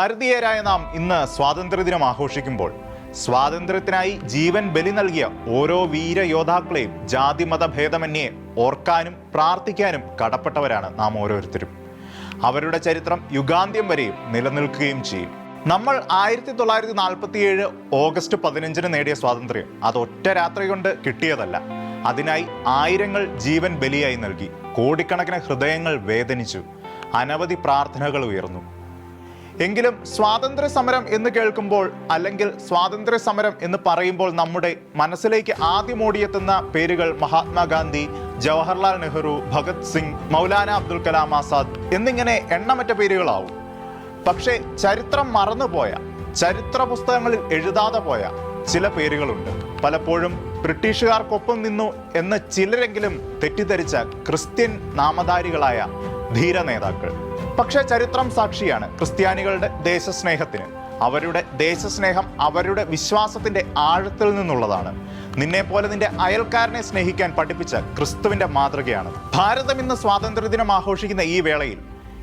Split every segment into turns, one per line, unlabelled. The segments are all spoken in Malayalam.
ഭാരതീയരായ നാം ഇന്ന് സ്വാതന്ത്ര്യദിനം ആഘോഷിക്കുമ്പോൾ സ്വാതന്ത്ര്യത്തിനായി ജീവൻ ബലി നൽകിയ ഓരോ വീര വീരയോദ്ധാക്കളെയും ജാതിമത ഭേദമന്യേ ഓർക്കാനും പ്രാർത്ഥിക്കാനും കടപ്പെട്ടവരാണ് നാം ഓരോരുത്തരും. അവരുടെ ചരിത്രം യുഗാന്ത്യം വരെയും നിലനിൽക്കുകയും ചെയ്യും. നമ്മൾ ആയിരത്തി തൊള്ളായിരത്തി നാൽപ്പത്തിയേഴ് ഓഗസ്റ്റ് പതിനഞ്ചിന് നേടിയ സ്വാതന്ത്ര്യം അത് ഒറ്റ രാത്രി കൊണ്ട് കിട്ടിയതല്ല. അതിനായി ആയിരങ്ങൾ ജീവൻ ബലിയായി നൽകി. കോടിക്കണക്കിന് ഹൃദയങ്ങൾ വേദനിച്ചു. അനവധി പ്രാർത്ഥനകൾ ഉയർന്നു. എങ്കിലും സ്വാതന്ത്ര്യ സമരം എന്ന് കേൾക്കുമ്പോൾ അല്ലെങ്കിൽ സ്വാതന്ത്ര്യ സമരം എന്ന് പറയുമ്പോൾ നമ്മുടെ മനസ്സിലേക്ക് ആദ്യം ഓടിയെത്തുന്ന പേരുകൾ മഹാത്മാഗാന്ധി ജവഹർലാൽ നെഹ്റു ഭഗത് സിംഗ് മൗലാന അബ്ദുൽ കലാം ആസാദ് എന്നിങ്ങനെ എണ്ണമറ്റ പേരുകളാവും. പക്ഷേ ചരിത്രം മറന്നുപോയ ചരിത്ര പുസ്തകങ്ങളിൽ എഴുതാതെ പോയ ചില പേരുകളുണ്ട്. പലപ്പോഴും ബ്രിട്ടീഷുകാർക്കൊപ്പം നിന്നു എന്ന് ചിലരെങ്കിലും തെറ്റിദ്ധരിച്ച ക്രിസ്ത്യൻ നാമധാരികളായ ധീര നേതാക്കൾ. പക്ഷേ ചരിത്രം സാക്ഷിയാണ് ക്രിസ്ത്യാനികളുടെ ദേശസ്നേഹത്തിന്. അവരുടെ ദേശസ്നേഹം അവരുടെ വിശ്വാസത്തിന്റെ ആഴത്തിൽ നിന്നുള്ളതാണ്. നിന്നെപ്പോലെ നിന്റെ അയൽക്കാരനെ സ്നേഹിക്കാൻ പഠിപ്പിച്ച ക്രിസ്തുവിന്റെ മാതൃകയാണ്. ഭാരതം ഇന്ന് സ്വാതന്ത്ര്യദിനം ആഘോഷിക്കുന്ന ഈ വേളയിൽ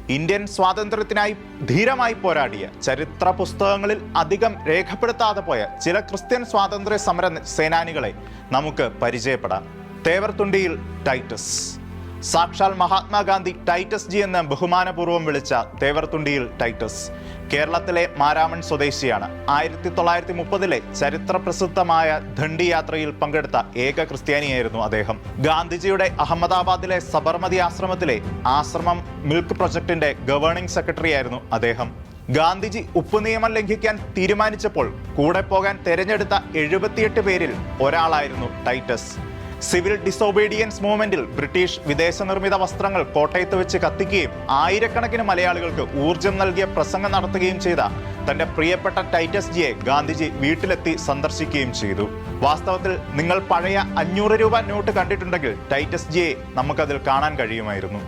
ഇന്ത്യൻ സ്വാതന്ത്ര്യത്തിനായി ധീരമായി പോരാടിയ ചരിത്ര പുസ്തകങ്ങളിൽ അധികം രേഖപ്പെടുത്താതെ പോയ ചില ക്രിസ്ത്യൻ സ്വാതന്ത്ര്യ സമര സേനാനികളെ നമുക്ക് പരിചയപ്പെടാം. തേവർത്തുണ്ടിയിൽ ടൈറ്റസ്. സാക്ഷാൽ മഹാത്മാഗാന്ധി ടൈറ്റസ് ജി എന്ന് ബഹുമാനപൂർവം വിളിച്ച തേവർത്തുണ്ടിയിൽ ടൈറ്റസ്. കേരളത്തിലെ മാരാമൺ സ്വദേശിയാണ്. ആയിരത്തി തൊള്ളായിരത്തി മുപ്പതിലെ ചരിത്ര പ്രസിദ്ധമായ ദണ്ഡി യാത്രയിൽ പങ്കെടുത്ത ഏക ക്രിസ്ത്യാനിയായിരുന്നു അദ്ദേഹം. ഗാന്ധിജിയുടെ അഹമ്മദാബാദിലെ സബർമതി ആശ്രമത്തിലെ ആശ്രമം മിൽക്ക് പ്രൊജക്ടിന്റെ ഗവേണിംഗ് സെക്രട്ടറി ആയിരുന്നു അദ്ദേഹം. ഗാന്ധിജി ഉപ്പ് നിയമം ലംഘിക്കാൻ തീരുമാനിച്ചപ്പോൾ കൂടെ പോകാൻ തെരഞ്ഞെടുത്ത എഴുപത്തിയെട്ട് പേരിൽ ഒരാളായിരുന്നു ടൈറ്റസ്. സിവിൽ ഡിസോബീഡിയൻസ് മൂവ്മെന്റിൽ ബ്രിട്ടീഷ് വിദേശ നിർമ്മിത വസ്ത്രങ്ങൾ കോട്ടയത്ത് വെച്ച് കത്തിക്കുകയും ആയിരക്കണക്കിന് മലയാളികൾക്ക് ഊർജം നൽകിയ പ്രസംഗം നടത്തുകയും ചെയ്ത തന്റെ പ്രിയപ്പെട്ട ടൈറ്റസ് ജിയെ ഗാന്ധിജി വീട്ടിലെത്തി സന്ദർശിക്കുകയും ചെയ്തു. വാസ്തവത്തിൽ നിങ്ങൾ പഴയ അഞ്ഞൂറ് രൂപ നോട്ട് കണ്ടിട്ടുണ്ടെങ്കിൽ ടൈറ്റസ് ജിയെ നമുക്കതിൽ കാണാൻ കഴിയുമായിരുന്നു.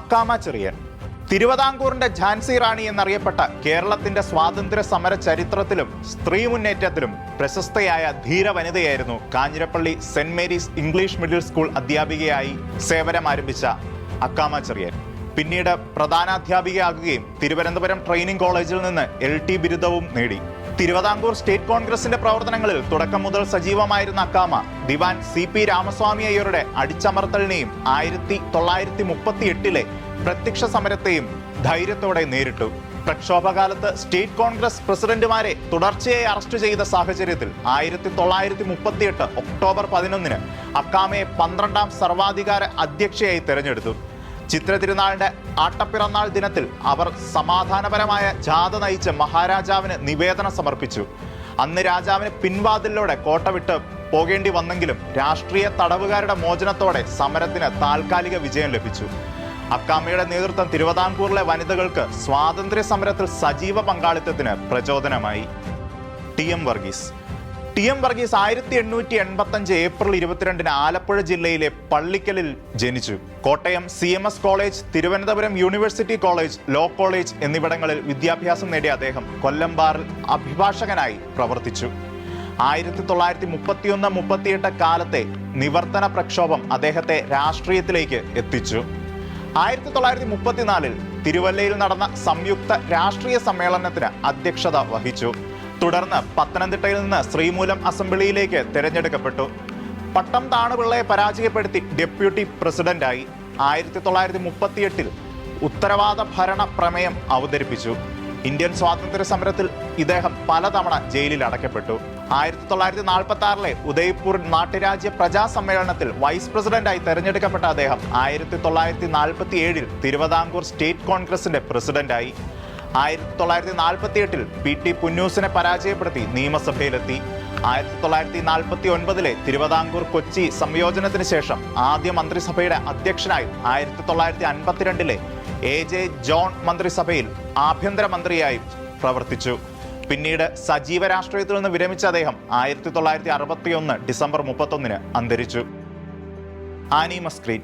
അക്കാമ ചെറിയൻ. തിരുവിതാംകൂറിന്റെ ഝാൻസി റാണി എന്നറിയപ്പെട്ട കേരളത്തിന്റെ സ്വാതന്ത്ര്യ സമര ചരിത്രത്തിലും സ്ത്രീ മുന്നേറ്റത്തിലും പ്രശസ്തയായ ധീര വനിതയായിരുന്നു Kanjirappally saint Mary's English middle school അധ്യാപികയായി സേവനം ആരംഭിച്ച അക്കാമ ചെറിയൻ. പിന്നീട് പ്രധാനാധ്യാപികയാകുകയും തിരുവനന്തപുരം ട്രെയിനിംഗ് കോളേജിൽ നിന്ന് എൽ ടി ബിരുദവും നേടി. തിരുവിതാംകൂർ സ്റ്റേറ്റ് കോൺഗ്രസിന്റെ പ്രവർത്തനങ്ങളിൽ തുടക്കം മുതൽ സജീവമായിരുന്ന അക്കാമ ദിവാൻ സി പി രാമസ്വാമി അയ്യരുടെ അടിച്ചമർത്തലിനെയും ആയിരത്തി തൊള്ളായിരത്തി മുപ്പത്തി എട്ടിലെ പ്രത്യക്ഷ സമരത്തെയും ധൈര്യത്തോടെ നേരിട്ടു. പ്രക്ഷോഭകാലത്ത് സ്റ്റേറ്റ് കോൺഗ്രസ് പ്രസിഡന്റുമാരെ തുടർച്ചയായി അറസ്റ്റ് ചെയ്ത സാഹചര്യത്തിൽ ആയിരത്തി തൊള്ളായിരത്തി മുപ്പത്തിയെട്ട് ഒക്ടോബർ പതിനൊന്നിന് അക്കാമയെ പന്ത്രണ്ടാം സർവാധികാര അധ്യക്ഷയായി തെരഞ്ഞെടുത്തു. ചിത്ര തിരുനാളിന്റെ ആട്ടപ്പിറന്നാൾ ദിനത്തിൽ അവർ സമാധാനപരമായ ജാഥ നയിച്ച് മഹാരാജാവിന് നിവേദനം സമർപ്പിച്ചു. അന്ന് രാജാവിന് പിൻവാതിലൂടെ കോട്ട വിട്ട് പോകേണ്ടി വന്നെങ്കിലും രാഷ്ട്രീയ തടവുകാരുടെ മോചനത്തോടെ സമരത്തിന് താൽക്കാലിക വിജയം ലഭിച്ചു. അക്കാമയുടെ നേതൃത്വം തിരുവിതാംകൂറിലെ വനിതകൾക്ക് സ്വാതന്ത്ര്യ സമരത്തിൽ സജീവ പങ്കാളിത്തത്തിന് പ്രചോദനമായി. T M Varghese. T M Varghese ആയിരത്തി എണ്ണൂറ്റി എൺപത്തി അഞ്ച് ഏപ്രിൽ ഇരുപത്തിരണ്ടിന് ആലപ്പുഴ ജില്ലയിലെ പള്ളിക്കലിൽ ജനിച്ചു. Kottayam C M S college Thiruvananthapuram university college law college എന്നിവിടങ്ങളിൽ വിദ്യാഭ്യാസം നേടിയ അദ്ദേഹം കൊല്ലം ബാറിൽ അഭിഭാഷകനായി പ്രവർത്തിച്ചു. ആയിരത്തി തൊള്ളായിരത്തി മുപ്പത്തിയൊന്ന് മുപ്പത്തിയെട്ട് കാലത്തെ നിവർത്തന പ്രക്ഷോഭം അദ്ദേഹത്തെ രാഷ്ട്രീയത്തിലേക്ക് എത്തിച്ചു. ആയിരത്തി തൊള്ളായിരത്തി മുപ്പത്തിനാലിൽ തിരുവല്ലയിൽ നടന്ന സംയുക്ത രാഷ്ട്രീയ സമ്മേളനത്തിന് അധ്യക്ഷത വഹിച്ചു. തുടർന്ന് പത്തനംതിട്ടയിൽ നിന്ന് ശ്രീമൂലം അസംബ്ലിയിലേക്ക് തിരഞ്ഞെടുക്കപ്പെട്ടു. പട്ടം താണുപിള്ളയെ പരാജയപ്പെടുത്തി ഡെപ്യൂട്ടി പ്രസിഡന്റായി. ആയിരത്തി തൊള്ളായിരത്തി മുപ്പത്തിയെട്ടിൽ ഉത്തരവാദ ഭരണ പ്രമേയം അവതരിപ്പിച്ചു. ഇന്ത്യൻ സ്വാതന്ത്ര്യ സമരത്തിൽ ഇദ്ദേഹം പലതവണ ജയിലിൽ അടയ്ക്കപ്പെട്ടു. ആയിരത്തി തൊള്ളായിരത്തി നാൽപ്പത്തി ആറിലെ ഉദയ്പൂർ നാട്ടുരാജ്യ പ്രജാ സമ്മേളനത്തിൽ വൈസ് പ്രസിഡന്റായി തെരഞ്ഞെടുക്കപ്പെട്ട അദ്ദേഹം ആയിരത്തി തൊള്ളായിരത്തി നാൽപ്പത്തി ഏഴിൽ തിരുവിതാംകൂർ സ്റ്റേറ്റ് കോൺഗ്രസിന്റെ പ്രസിഡന്റായി. ആയിരത്തി തൊള്ളായിരത്തി നാൽപ്പത്തി എട്ടിൽ പി ടി പുന്നൂസിനെ പരാജയപ്പെടുത്തി നിയമസഭയിലെത്തി. ആയിരത്തി തൊള്ളായിരത്തി നാൽപ്പത്തി ഒൻപതിലെ തിരുവിതാംകൂർ കൊച്ചി സംയോജനത്തിന് ശേഷം ആദ്യ മന്ത്രിസഭയുടെ അധ്യക്ഷനായി ആയിരത്തി തൊള്ളായിരത്തി അൻപത്തിരണ്ടിലെ എ ജെ ജോൺ മന്ത്രിസഭയിൽ ആഭ്യന്തരമന്ത്രിയായി പ്രവർത്തിച്ചു. പിന്നീട് സജീവ രാഷ്ട്രീയത്തിൽ നിന്ന് വിരമിച്ച അദ്ദേഹം ആയിരത്തി തൊള്ളായിരത്തി അറുപത്തി ഒന്ന് ഡിസംബർ മുപ്പത്തൊന്നിന് അന്തരിച്ചു. ആനി മസ്ക്രീൻ.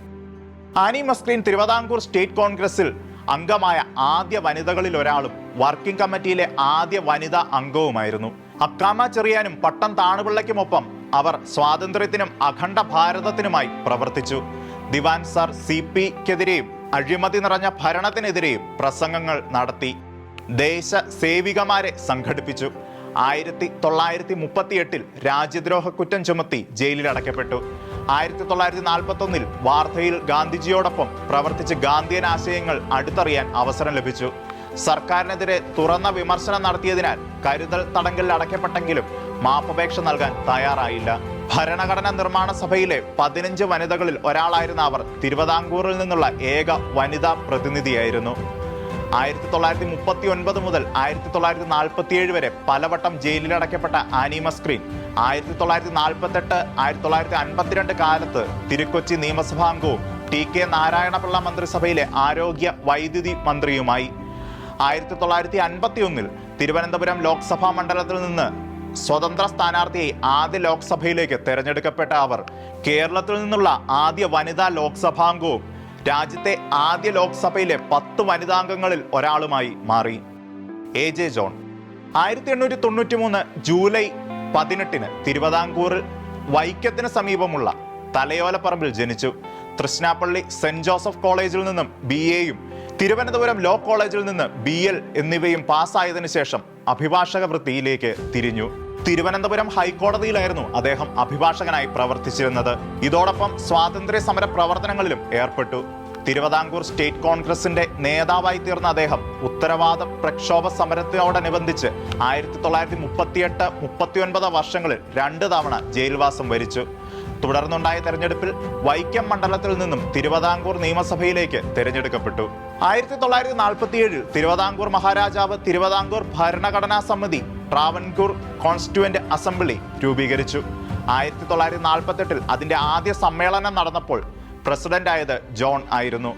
ആനി മസ്ക്രീൻ തിരുവിതാംകൂർ സ്റ്റേറ്റ് കോൺഗ്രസിൽ അംഗമായ ആദ്യ വനിതകളിൽ ഒരാളും വർക്കിംഗ് കമ്മിറ്റിയിലെ ആദ്യ വനിതാ അംഗവുമായിരുന്നു. അക്കാമ ചെറിയാനും പട്ടം താണുപിള്ളയ്ക്കുമൊപ്പം അവർ സ്വാതന്ത്ര്യത്തിനും അഖണ്ഡ ഭാരതത്തിനുമായി പ്രവർത്തിച്ചു. ദിവാൻ സർ സി പിക്കെതിരെയും അഴിമതി നിറഞ്ഞ ഭരണത്തിനെതിരെയും പ്രസംഗങ്ങൾ നടത്തി. ദേശ സേവികമാരെ സംഘടിപ്പിച്ചു. ആയിരത്തി തൊള്ളായിരത്തി മുപ്പത്തി എട്ടിൽ രാജ്യദ്രോഹ കുറ്റം ചുമത്തി ജയിലിൽ അടയ്ക്കപ്പെട്ടു. ആയിരത്തി തൊള്ളായിരത്തി നാൽപ്പത്തി ഒന്നിൽ വാർധയിൽ ഗാന്ധിജിയോടൊപ്പം പ്രവർത്തിച്ച് ഗാന്ധിയൻ ആശയങ്ങൾ അടുത്തറിയാൻ അവസരം ലഭിച്ചു. സർക്കാരിനെതിരെ തുറന്ന വിമർശനം നടത്തിയതിനാൽ കരുതൽ തടങ്കലിൽ അടയ്ക്കപ്പെട്ടെങ്കിലും മാപ്പപേക്ഷ നൽകാൻ തയ്യാറായില്ല. ഭരണഘടനാ നിർമ്മാണ സഭയിലെ പതിനഞ്ച് വനിതകളിൽ ഒരാളായിരുന്ന അവർ തിരുവിതാംകൂറിൽ നിന്നുള്ള ഏക വനിതാ പ്രതിനിധിയായിരുന്നു. ആയിരത്തി തൊള്ളായിരത്തി മുപ്പത്തി ഒൻപത് മുതൽ ആയിരത്തി തൊള്ളായിരത്തി നാൽപ്പത്തി ഏഴ് വരെ പലവട്ടം ജയിലിലടയ്ക്കപ്പെട്ട ആനിമ സ്ക്രീൻ. ആയിരത്തി തൊള്ളായിരത്തി നാൽപ്പത്തെട്ട് ആയിരത്തി തൊള്ളായിരത്തി അൻപത്തിരണ്ട് കാലത്ത് തിരുക്കൊച്ചി നിയമസഭാംഗവും ടി കെ നാരായണപിള്ള മന്ത്രിസഭയിലെ ആരോഗ്യ വൈദ്യുതി മന്ത്രിയുമായി. ആയിരത്തി തൊള്ളായിരത്തി അൻപത്തി ഒന്നിൽ തിരുവനന്തപുരം ലോക്സഭാ മണ്ഡലത്തിൽ നിന്ന് സ്വതന്ത്ര സ്ഥാനാർത്ഥിയായി ആദ്യ ലോക്സഭയിലേക്ക് തെരഞ്ഞെടുക്കപ്പെട്ട അവർ കേരളത്തിൽ നിന്നുള്ള ആദ്യ വനിതാ ലോക്സഭാംഗവും രാജ്യത്തെ ആദ്യ ലോക്സഭയിലെ പത്ത് വനിതാംഗങ്ങളിൽ ഒരാളുമായി മാറി. A J John. ആയിരത്തി എണ്ണൂറ്റി തൊണ്ണൂറ്റി മൂന്ന് ജൂലൈ പതിനെട്ടിന് തിരുവിതാംകൂറിൽ വൈക്കത്തിന് സമീപമുള്ള തലയോലപ്പറമ്പിൽ ജനിച്ചു. തൃശ്നാപ്പള്ളി സെന്റ് ജോസഫ് കോളേജിൽ നിന്നും ബി എയും തിരുവനന്തപുരം ലോ കോളേജിൽ നിന്ന് ബി എൽ എന്നിവയും പാസ്സായതിനു ശേഷം അഭിഭാഷക വൃത്തിയിലേക്ക് തിരിഞ്ഞു. തിരുവനന്തപുരം ഹൈക്കോടതിയിലായിരുന്നു അദ്ദേഹം അഭിഭാഷകനായി പ്രവർത്തിച്ചിരുന്നത്. ഇതോടൊപ്പം സ്വാതന്ത്ര്യ സമര പ്രവർത്തനങ്ങളിലും ഏർപ്പെട്ടു. തിരുവിതാംകൂർ സ്റ്റേറ്റ് കോൺഗ്രസിന്റെ നേതാവായി തീർന്ന അദ്ദേഹം ഉത്തരവാദ പ്രക്ഷോഭ സമരത്തോടനുബന്ധിച്ച് ആയിരത്തി തൊള്ളായിരത്തി മുപ്പത്തിയെട്ട് മുപ്പത്തിയൊൻപത് വർഷങ്ങളിൽ രണ്ട് തവണ ജയിൽവാസം വരിച്ചു. തുടർന്നുണ്ടായ തെരഞ്ഞെടുപ്പിൽ വൈക്കം മണ്ഡലത്തിൽ നിന്നും തിരുവിതാംകൂർ നിയമസഭയിലേക്ക് തിരഞ്ഞെടുക്കപ്പെട്ടു. ആയിരത്തി തൊള്ളായിരത്തി നാൽപ്പത്തിയേഴിൽ തിരുവിതാംകൂർ മഹാരാജാവ് തിരുവിതാംകൂർ ഭരണഘടനാ സമിതി ട്രാവൻകൂർ കോൺസ്റ്റിറ്റ്യുവന്റ് അസംബ്ലി രൂപീകരിച്ചു. ആയിരത്തി തൊള്ളായിരത്തി നാൽപ്പത്തെട്ടിൽ അതിന്റെ ആദ്യ സമ്മേളനം നടന്നപ്പോൾ പ്രസിഡന്റ് ആയത് ജോൺ ആയിരുന്നു.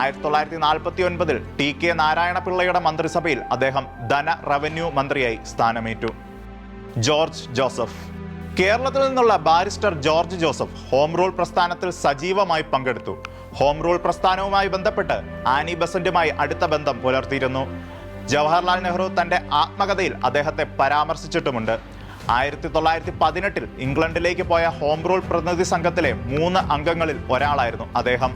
ആയിരത്തി തൊള്ളായിരത്തി നാൽപ്പത്തി ഒൻപതിൽ ടി കെ നാരായണപിള്ളയുടെ മന്ത്രിസഭയിൽ അദ്ദേഹം ധന റവന്യൂ മന്ത്രിയായി സ്ഥാനമേറ്റു. ജോർജ് ജോസഫ്. കേരളത്തിൽ നിന്നുള്ള barrister George Joseph home rule പ്രസ്ഥാനത്തിൽ സജീവമായി പങ്കെടുത്തു. ഹോം റൂൾ പ്രസ്ഥാനവുമായി ബന്ധപ്പെട്ട് ആനി ബസന്റുമായി അടുത്ത ബന്ധം പുലർത്തിയിരുന്നു. ജവഹർലാൽ നെഹ്റു തന്റെ ആത്മകഥയിൽ അദ്ദേഹത്തെ പരാമർശിച്ചിട്ടുമുണ്ട്. ആയിരത്തി തൊള്ളായിരത്തി പതിനെട്ടിൽ ഇംഗ്ലണ്ടിലേക്ക് പോയ ഹോം റൂൾ പ്രതിനിധി സംഘത്തിലെ മൂന്ന് അംഗങ്ങളിൽ ഒരാളായിരുന്നു അദ്ദേഹം.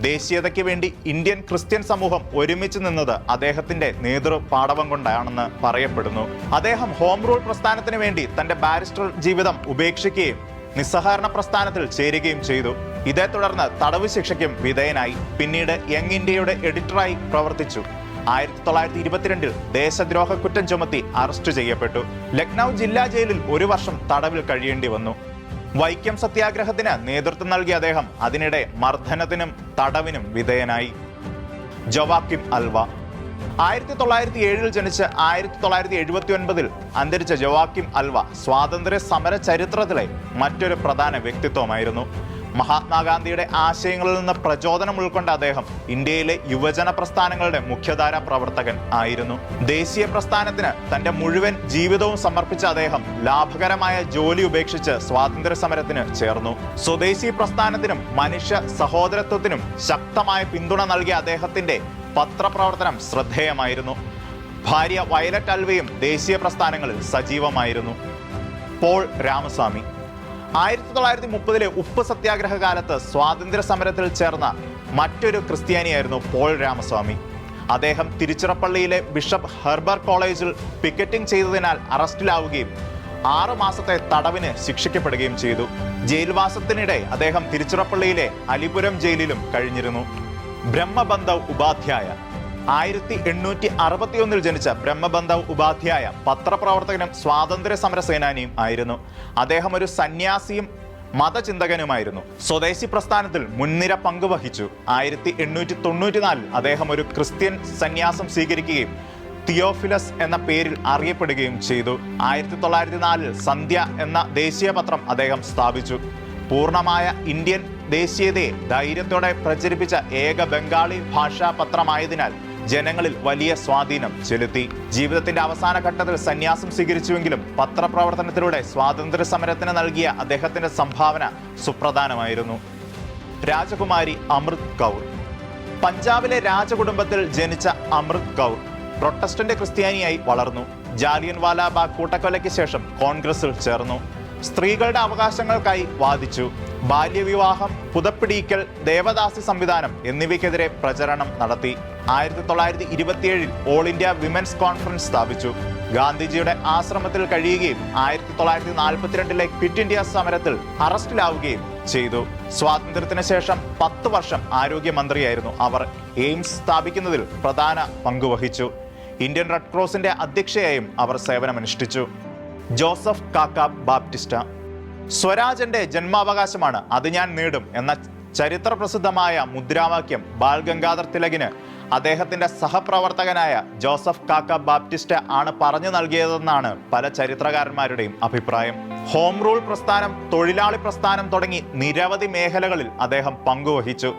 ദേശീയതയ്ക്ക് വേണ്ടി ഇന്ത്യൻ ക്രിസ്ത്യൻ സമൂഹം ഒരുമിച്ച് നിന്നത് അദ്ദേഹത്തിന്റെ നേതൃ പാടവം കൊണ്ടാണെന്ന് പറയപ്പെടുന്നു. അദ്ദേഹം ഹോം റൂൾ പ്രസ്ഥാനത്തിന് വേണ്ടി തന്റെ ബാരിസ്റ്റർ ജീവിതം ഉപേക്ഷിക്കുകയും നിസ്സഹകരണ പ്രസ്ഥാനത്തിൽ ചേരുകയും ചെയ്തു. ഇതേ തുടർന്ന് തടവ് ശിക്ഷയ്ക്കും വിധേയനായി. പിന്നീട് യങ് ഇന്ത്യയുടെ എഡിറ്ററായി പ്രവർത്തിച്ചു. ആയിരത്തി തൊള്ളായിരത്തി ഇരുപത്തിരണ്ടിൽ ദേശദ്രോഹ കുറ്റം ചുമത്തി അറസ്റ്റ് ചെയ്യപ്പെട്ടു. ലക്നൗ ജില്ലാ ജയിലിൽ ഒരു വർഷം തടവിൽ കഴിയേണ്ടി വന്നു. വൈക്കം സത്യാഗ്രഹത്തിന് നേതൃത്വം നൽകിയ അദ്ദേഹം അതിനിടെ മർദ്ദനത്തിനും തടവിനും വിധേയനായി. ജവാക്കിം അൽവ. ആയിരത്തി തൊള്ളായിരത്തി ഏഴിൽ ജനിച്ച് ആയിരത്തി തൊള്ളായിരത്തി എഴുപത്തി ഒൻപതിൽ അന്തരിച്ച ജവാക്കിം അൽവ സ്വാതന്ത്ര്യ സമര ചരിത്രത്തിലെ മറ്റൊരു പ്രധാന വ്യക്തിത്വമായിരുന്നു. മഹാത്മാഗാന്ധിയുടെ ആശയങ്ങളിൽ നിന്ന് പ്രചോദനം ഉൾക്കൊണ്ട അദ്ദേഹം ഇന്ത്യയിലെ യുവജന പ്രസ്ഥാനങ്ങളുടെ മുഖ്യധാര പ്രവർത്തകൻ ആയിരുന്നു. ദേശീയ പ്രസ്ഥാനത്തിന് തന്റെ മുഴുവൻ ജീവിതവും സമർപ്പിച്ച അദ്ദേഹം ലാഭകരമായ ജോലി ഉപേക്ഷിച്ച് സ്വാതന്ത്ര്യ സമരത്തിന് ചേർന്നു. സ്വദേശി പ്രസ്ഥാനത്തിനും മനുഷ്യ സഹോദരത്വത്തിനും ശക്തമായ പിന്തുണ നൽകിയ അദ്ദേഹത്തിന്റെ പത്രപ്രവർത്തനം ശ്രദ്ധേയമായിരുന്നു. ഭാര്യ വയലറ്റ് അൽവയും ദേശീയ പ്രസ്ഥാനങ്ങളിൽ സജീവമായിരുന്നു. പോൾ രാമസ്വാമി ആയിരത്തി തൊള്ളായിരത്തി മുപ്പതിലെ ഉപ്പ് സത്യാഗ്രഹ കാലത്ത് സ്വാതന്ത്ര്യ സമരത്തിൽ ചേർന്ന മറ്റൊരു ക്രിസ്ത്യാനിയായിരുന്നു പോൾ രാമസ്വാമി. അദ്ദേഹം തിരുച്ചിറപ്പള്ളിയിലെ ബിഷപ്പ് ഹെർബർ കോളേജിൽ പിക്കറ്റിംഗ് ചെയ്തതിനാൽ അറസ്റ്റിലാവുകയും ആറ് മാസത്തെ തടവിന് ശിക്ഷിക്കപ്പെടുകയും ചെയ്തു. ജയിൽവാസത്തിനിടെ അദ്ദേഹം തിരുച്ചിറപ്പള്ളിയിലെ അലിപുരം ജയിലിലും കഴിഞ്ഞിരുന്നു. ബ്രഹ്മബന്ധ ഉപാധ്യായ ആയിരത്തി എണ്ണൂറ്റി അറുപത്തിയൊന്നിൽ ജനിച്ച ബ്രഹ്മബന്ധവ് ഉപാധ്യായ പത്രപ്രവർത്തകനും സ്വാതന്ത്ര്യ സമര സേനാനിയും ആയിരുന്നു. അദ്ദേഹം ഒരു സന്യാസിയും മതചിന്തകനുമായിരുന്നു. സ്വദേശി പ്രസ്ഥാനത്തിൽ മുൻനിര പങ്കുവഹിച്ചു. ആയിരത്തി എണ്ണൂറ്റി തൊണ്ണൂറ്റിനാലിൽ അദ്ദേഹം ഒരു ക്രിസ്ത്യൻ സന്യാസം സ്വീകരിക്കുകയും തിയോഫിലസ് എന്ന പേരിൽ അറിയപ്പെടുകയും ചെയ്തു. ആയിരത്തി തൊള്ളായിരത്തി നാലിൽ സന്ധ്യ എന്ന ദേശീയ പത്രം അദ്ദേഹം സ്ഥാപിച്ചു. പൂർണമായ ഇന്ത്യൻ ദേശീയതയെ ധൈര്യത്തോടെ പ്രചരിപ്പിച്ച ഏക ബംഗാളി ഭാഷാ പത്രമായതിനാൽ ജനങ്ങളിൽ വലിയ സ്വാധീനം ചെലുത്തി. ജീവിതത്തിന്റെ അവസാന ഘട്ടത്തിൽ സന്യാസം സ്വീകരിച്ചുവെങ്കിലും പത്രപ്രവർത്തനത്തിലൂടെ സ്വാതന്ത്ര്യ സമരത്തിന് നൽകിയ അദ്ദേഹത്തിന്റെ സംഭാവന സുപ്രധാനമായിരുന്നു. രാജകുമാരി അമൃത് കൗർ. പഞ്ചാബിലെ രാജകുടുംബത്തിൽ ജനിച്ച അമൃത് കൗർ പ്രൊട്ടസ്റ്റന്റ് ക്രിസ്ത്യാനിയായി വളർന്നു. ജാലിയൻവാലാബാഗ് കൂട്ടക്കൊലയ്ക്ക് ശേഷം കോൺഗ്രസിൽ ചേർന്നു. സ്ത്രീകളുടെ അവകാശങ്ങൾക്കായി വാദിച്ചു. ബാല്യവിവാഹം പുതപ്പിടിക്കൽ ദേവദാസി സംവിധാനം എന്നിവയ്ക്കെതിരെ പ്രചരണം നടത്തി. ആയിരത്തി തൊള്ളായിരത്തി ഇരുപത്തിയേഴിൽ ഓൾ ഇന്ത്യ വിമൻസ് കോൺഫറൻസ് സ്ഥാപിച്ചു. ഗാന്ധിജിയുടെ ആശ്രമത്തിൽ കഴിയുകയും ആയിരത്തി തൊള്ളായിരത്തി നാൽപ്പത്തിരണ്ടിലെ ക്വിറ്റ് ഇന്ത്യ സമരത്തിൽ അറസ്റ്റിലാവുകയും ചെയ്തു. സ്വാതന്ത്ര്യത്തിന് ശേഷം പത്ത് വർഷം ആരോഗ്യമന്ത്രിയായിരുന്നു അവർ. എയിംസ് സ്ഥാപിക്കുന്നതിൽ പ്രധാന പങ്കുവഹിച്ചു ഇന്ത്യൻ റെഡ് ക്രോസിന്റെ അധ്യക്ഷയായും അവർ സേവനമനുഷ്ഠിച്ചു. ജോസഫ് കാക്ക ബാപ്റ്റിസ്റ്റ. സ്വരാജന്റെ ജന്മാവകാശമാണ് അത് ഞാൻ നേടും എന്ന ചരിത്ര പ്രസിദ്ധമായ മുദ്രാവാക്യം ബാൽ ഗംഗാധർ തിലകിന് അദ്ദേഹത്തിന്റെ സഹപ്രവർത്തകനായ ജോസഫ് കാക്ക ബാപ്റ്റിസ്റ്റ് ആണ് പറഞ്ഞു നൽകിയതെന്നാണ് പല ചരിത്രകാരന്മാരുടെയും അഭിപ്രായം. ഹോം റൂൾ പ്രസ്ഥാനം തൊഴിലാളി പ്രസ്ഥാനം തുടങ്ങി നിരവധി മേഖലകളിൽ അദ്ദേഹം പങ്കുവഹിച്ചു.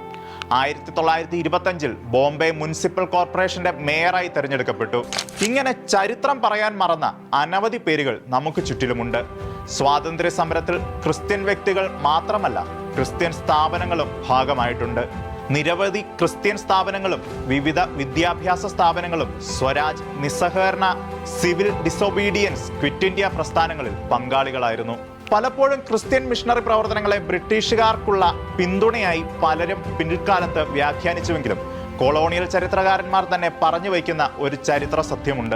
ആയിരത്തി തൊള്ളായിരത്തി ഇരുപത്തഞ്ചിൽ ബോംബെ മുനിസിപ്പൽ കോർപ്പറേഷന്റെ മേയറായി തെരഞ്ഞെടുക്കപ്പെട്ടു. ഇങ്ങനെ ചരിത്രം പറയാൻ മറന്ന അനവധി പേരുകൾ നമുക്ക് ചുറ്റിലുമുണ്ട്. സ്വാതന്ത്ര്യ സമരത്തിൽ ക്രിസ്ത്യൻ വ്യക്തികൾ മാത്രമല്ല ക്രിസ്ത്യൻ സ്ഥാപനങ്ങളും ഭാഗമായിട്ടുണ്ട്. നിരവധി ക്രിസ്ത്യൻ സ്ഥാപനങ്ങളും വിവിധ വിദ്യാഭ്യാസ സ്ഥാപനങ്ങളും സ്വരാജ് നിസ്സഹകരണ സിവിൽ ഡിസൊബീഡിയൻസ് ക്വിറ്റ് ഇന്ത്യ പ്രസ്ഥാനങ്ങളിൽ പങ്കാളികളായിരുന്നു. പലപ്പോഴും ക്രിസ്ത്യൻ മിഷണറി പ്രവർത്തനങ്ങളെ ബ്രിട്ടീഷുകാർക്കുള്ള പിന്തുണയായി പലരും പിൽക്കാലത്ത് വ്യാഖ്യാനിച്ചുവെങ്കിലും കൊളോണിയൽ ചരിത്രകാരന്മാർ തന്നെ പറഞ്ഞു വയ്ക്കുന്ന ഒരു ചരിത്ര സത്യമുണ്ട്.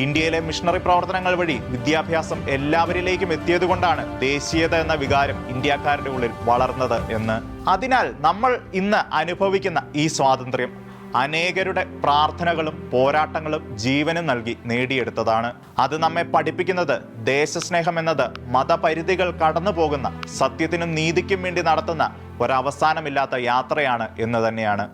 ഇന്ത്യയിലെ മിഷണറി പ്രവർത്തനങ്ങൾ വഴി വിദ്യാഭ്യാസം എല്ലാവരിലേക്കും എത്തിയതുകൊണ്ടാണ് ദേശീയത എന്ന വികാരം ഇന്ത്യക്കാരുടെ ഉള്ളിൽ വളർന്നത് എന്ന്. അതിനാൽ നമ്മൾ ഇന്ന് അനുഭവിക്കുന്ന ഈ സ്വാതന്ത്ര്യം അനേകരുടെ പ്രാർത്ഥനകളും പോരാട്ടങ്ങളും ജീവനും നൽകി നേടിയെടുത്തതാണ്. അത് നമ്മെ പഠിപ്പിക്കുന്നത് ദേശസ്നേഹം എന്നത് മതപരിധികൾ കടന്നു പോകുന്ന സത്യത്തിനും നീതിക്കും വേണ്ടി നടത്തുന്ന ഒരവസാനമില്ലാത്ത യാത്രയാണ് എന്ന് തന്നെയാണ്.